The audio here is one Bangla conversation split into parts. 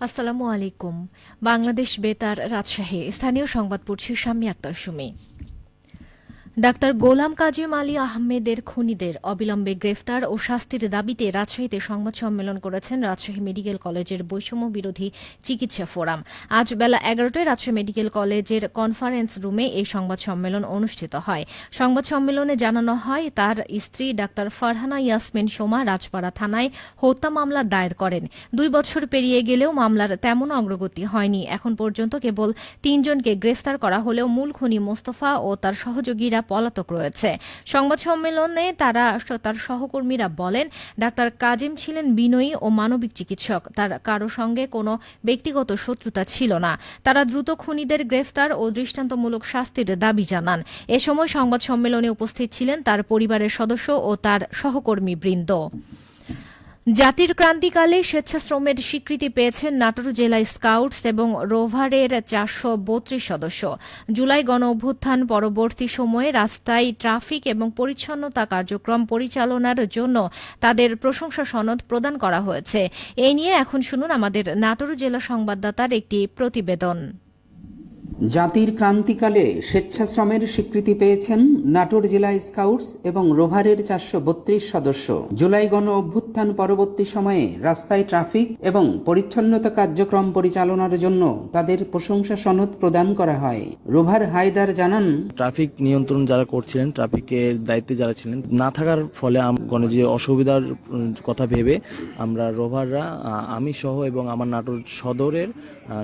আসসালামু আলাইকুম। বাংলাদেশ বেতার রাজশাহী। স্থানীয় সংবাদ পড়ছি শাম্মী আক্তার সুমি। ডাক্তার গোলাম কাজিম আলী আহমেদের খুনিদের অবিলম্বে গ্রেফতার ও শাস্তির দাবিতে রাজশাহীতে সংবাদ সম্মেলন করেছেন রাজশাহী মেডিকেল কলেজের বৈষম্য বিরোধী চিকিৎসা ফোরাম। আজ বেলা এগারোটায় রাজশাহী মেডিকেল কলেজের কনফারেন্স রুমে এই সংবাদ সম্মেলন অনুষ্ঠিত হয়। সংবাদ সম্মেলনে জানানো হয়, তার স্ত্রী ডাক্তার ফারহানা ইয়াসমিন সোমা রাজপাড়া থানায় হত্যা মামলা দায়ের করেন। দুই বছর পেরিয়ে গেলেও মামলার তেমন অগ্রগতি হয়নি। এখন পর্যন্ত কেবল তিনজনকে গ্রেফতার করা হলেও মূল খুনি মোস্তফা ও তার সহযোগীরা পলাতক রয়েছে। সংবাদ সম্মেলনে তারা তার সহকর্মীরা বলেন, ডাক্তার কাজিম ছিলেন বিনয়ী ও মানবিক চিকিৎসক। তার কারও সঙ্গে কোনো ব্যক্তিগত শত্রুতা ছিল না। তারা দ্রুত খুনিদের গ্রেফতার ও দৃষ্টান্তমূলক শাস্তির দাবি জানান। এ সময় সংবাদ সম্মেলনে উপস্থিত ছিলেন তার পরিবারের সদস্য ও তার সহকর্মী বৃন্দ জাতির ক্রান্তিকালে স্বেচ্ছাশ্রমের স্বীকৃতি পেয়েছেন নাটোর জেলা স্কাউটস এবং রোভারের চারশো বত্রিশ সদস্য। জুলাই গণ অভ্যুত্থান পরবর্তী সময়ে রাস্তায় ট্রাফিক এবং পরিচ্ছন্নতা কার্যক্রম পরিচালনার জন্য তাদের প্রশংসা সনদ প্রদান করা হয়েছে। এই নিয়ে এখন শুনুন আমাদের নাটোর জেলা সংবাদদাতার একটি প্রতিবেদন। জাতির ক্রান্তিকালে স্বেচ্ছাশ্রমের স্বীকৃতি পেয়েছেন নাটোর জেলা স্কাউটস এবং রোভারের চারশো বত্রিশ সদস্য। জুলাই গণ অভ্যুত্থান পরবর্তী সময়ে রাস্তায় ট্রাফিক এবং পরিচ্ছন্নতা কার্যক্রম পরিচালনার জন্য তাদের প্রশংসা সনদ প্রদান করা হয়। রোভার হায়দার জানান, ট্রাফিক নিয়ন্ত্রণ যারা করছিলেন, ট্রাফিকের দায়িত্বে যারা ছিলেন, না থাকার ফলে গণ যে অসুবিধার কথা ভেবে আমরা রোভাররা আমি সহ এবং আমার নাটোর সদরের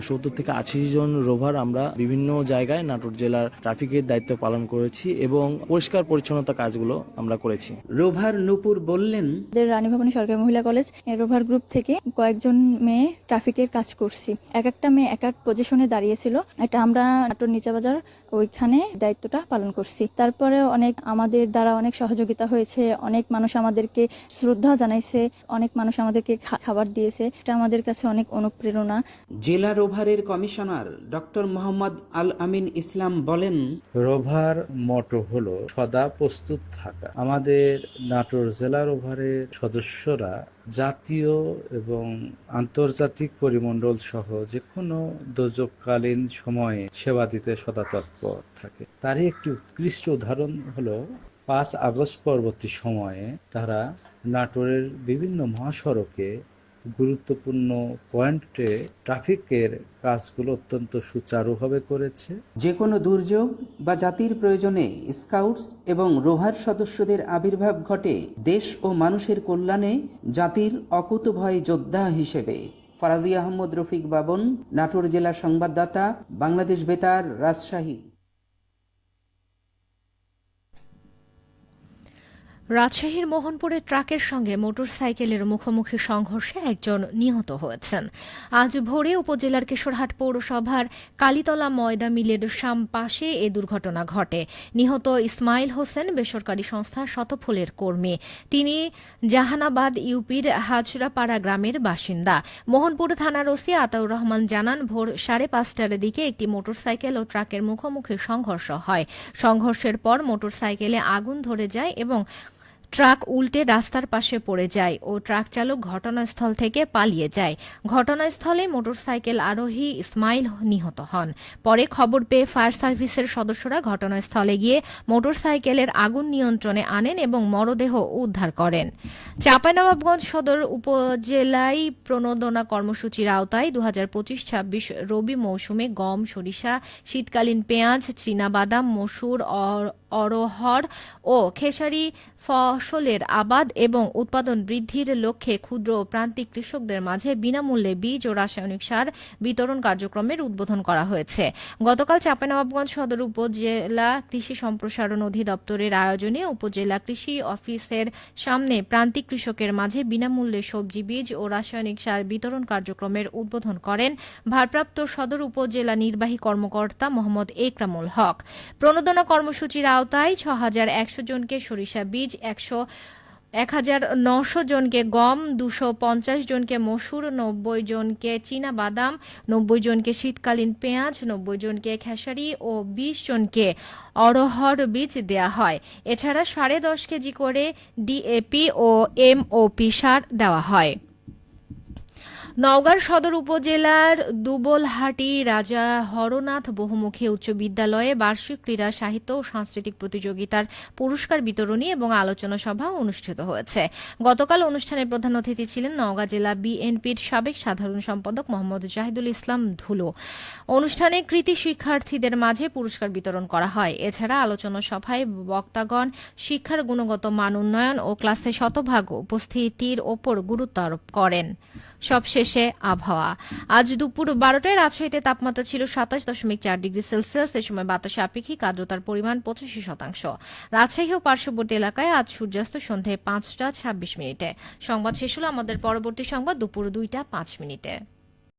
সত্তর থেকে আশি জন রোভার আমরা বিভিন্ন জায়গায় নাটোর জেলার ট্রাফিকের দায়িত্ব পালন করেছি এবং পরিষ্কার পরিচ্ছন্নতা কাজগুলো আমরা করেছি। রোভার নুপুর বললেন রানী ভবনী সরকারি মহিলা কলেজ রোভার গ্রুপ থেকে কয়েকজন মেয়ে ট্রাফিকের কাজ করছি। এক একটা মেয়ে এক এক পজিশনে দাঁড়িয়েছিল। এটা আমরা নাটোর নিচা বাজার ওইখানে দায়িত্বটা পালন করছি। তারপরে অনেক আমাদের দ্বারা অনেক সহযোগিতা হয়েছে অনেক মানুষ আমাদেরকে শ্রদ্ধা জানাইছে অনেক মানুষ আমাদেরকে খাবার দিয়েছে। এটা আমাদের কাছে অনেক অনুপ্রেরণা। জেলা রোভারের কমিশনার ডক্টর মোহাম্মদ আল আমিন ইসলাম বলেন রোভার মটো হলো সদা প্রস্তুত থাকা। আমাদের নাটোর জেলা রোভারের সদস্যরা জাতীয় এবং আন্তর্জাতিক পরিমণ্ডল সহ যে কোনো দুর্যোগকালীন সময়ে সেবা দিতে সদা তৎপর থাকে। তারই একটি উৎকৃষ্ট উদাহরণ হলো, পাঁচ আগস্ট পরবর্তী সময়ে তারা নাটোরের বিভিন্ন মহাসড়কে গুরুত্বপূর্ণ পয়েন্টে ট্রাফিকের কাজগুলো অত্যন্ত সুচারুভাবে করেছে। যে কোনো দুর্যোগ বা জাতির প্রয়োজনে স্কাউটস এবং রোভার সদস্যদের আবির্ভাব ঘটে দেশ ও মানুষের কল্যাণে জাতির অকুতভয় যোদ্ধা হিসেবে। ফরাজি আহমদ রফিক বাবন, নাটোর জেলা সংবাদদাতা, বাংলাদেশ বেতার, রাজশাহী। রাজশাহীর মোহনপুরে ট্রাকের সঙ্গে মোটরসাইকেলের মুখোমুখি সংঘর্ষে একজন নিহত হয়েছেন। আজ ভোরে উপজেলার কেশরহাট পৌরসভার কালীতলা ময়দা মিলের সাম পাশে এ দুর্ঘটনা ঘটে। নিহত ইসমাইল হোসেন বেসরকারি সংস্থা শতফুলের কর্মী। তিনি জাহানাবাদ ইউপির হাজরাপাড়া গ্রামের বাসিন্দা। মোহনপুর থানার ওসি আতাউর রহমান জানান, ভোর সাড়ে পাঁচটার দিকে একটি মোটরসাইকেল ও ট্রাকের মুখোমুখি সংঘর্ষ হয়। সংঘর্ষের পর মোটরসাইকেলে আগুন ধরে যায় এবং ট্রাক উল্টে রাস্তার পাশে পড়ে যায় ও ট্রাক চালক ঘটনাস্থল থেকে পালিয়ে যায়। ঘটনাস্থলে মোটরসাইকেল আরোহী ইসমাইল নিহত হন। পরে খবর পেয়ে ফায়ার সার্ভিসের সদস্যরা ঘটনাস্থলে গিয়ে মোটরসাইকেলের আগুন নিয়ন্ত্রণে আনেন এবং মরদেহ উদ্ধার করেন। চাঁপাইনবাবগঞ্জ সদর উপজেলায় প্রণোদনা কর্মসূচির আওতায় দু হাজার পঁচিশ ছাব্বিশ রবি মৌসুমে গম, সরিষা, শীতকালীন পেঁয়াজ চীনাবাদাম মসুর, অর- অরহর ও খেসারি ফসলের আবাদ এবং উৎপাদন বৃদ্ধির লক্ষ্যে ক্ষুদ্র ও প্রান্তিক কৃষকদের মাঝে বিনামূল্যে বীজ ও রাসায়নিক সার বিতরণ কার্যক্রমের উদ্বোধন করা হয়েছে। গতকাল চাঁপাইনবাবগঞ্জ সদর উপজেলা কৃষি সম্প্রসারণ অধিদপ্তরের আয়োজনে উপজেলা কৃষি অফিসের সামনে প্রান্তিক কৃষকের মাঝে বিনামূল্যে সবজি, বীজ ও রাসায়নিক সার বিতরণ কার্যক্রমের উদ্বোধন করেন ভারপ্রাপ্ত সদর উপজেলা নির্বাহী কর্মকর্তা মোহাম্মদ একরামুল হক। প্রণোদনা কর্মসূচির আওতায় ছ হাজার একশো জনকে সরিষা বীজ, একশো এক হাজার নশো জনকে গম, দুশো পঞ্চাশ জনকে মসুর, নব্বই জনকে চীনা বাদাম নব্বই জনকে শীতকালীন পেঁয়াজ, নব্বই জনকে খেসারি ও বিশ জনকে অরহর বীজ দেয়া হয়। এছাড়া সাড়ে দশ কেজি করে ডিএপি ও এমওপি সার দেওয়া হয়। নওগাঁর সদর উপজেলার দুবলহাটি রাজা হরনাথ বহুমুখী উচ্চ বিদ্যালয়ে বার্ষিক ক্রীড়া, সাহিত্য ও সাংস্কৃতিক প্রতিযোগিতার পুরস্কার বিতরণী এবং আলোচনা সভা অনুষ্ঠিত হয়েছে। গতকাল অনুষ্ঠানে প্রধান অতিথি ছিলেন নওগাঁ জেলা বিএনপির সাবেক সাধারণ সম্পাদক মোহাম্মদ জাহিদুল ইসলাম ধুলো। অনুষ্ঠানে কৃতি শিক্ষার্থীদের মাঝে পুরস্কার বিতরণ করা হয়। এছাড়া আলোচনা সভায় বক্তাগণ শিক্ষার গুণগত মান উন্নয়ন ও ক্লাসে শতভাগ উপস্থিতির ওপর গুরুত্ব আরোপ করেন। সবশেষে আবহাওয়া। আজ দুপুর বারোটায় রাজশাহীতে তাপমাত্রা ছিল সাতাশ দশমিক চার ডিগ্রি সেলসিয়াস। এ সময় বাতাসে আপেক্ষিক আর্দ্রতার পরিমাণ পঁচাশি শতাংশ। রাজশাহী ও পার্শ্ববর্তী এলাকায় আজ সূর্যাস্ত সন্ধ্যায় পাঁচটা ছাব্বিশ মিনিটে। সংবাদ শেষ হল আমাদের পরবর্তী সংবাদ দুপুর দুইটা পাঁচ মিনিটে।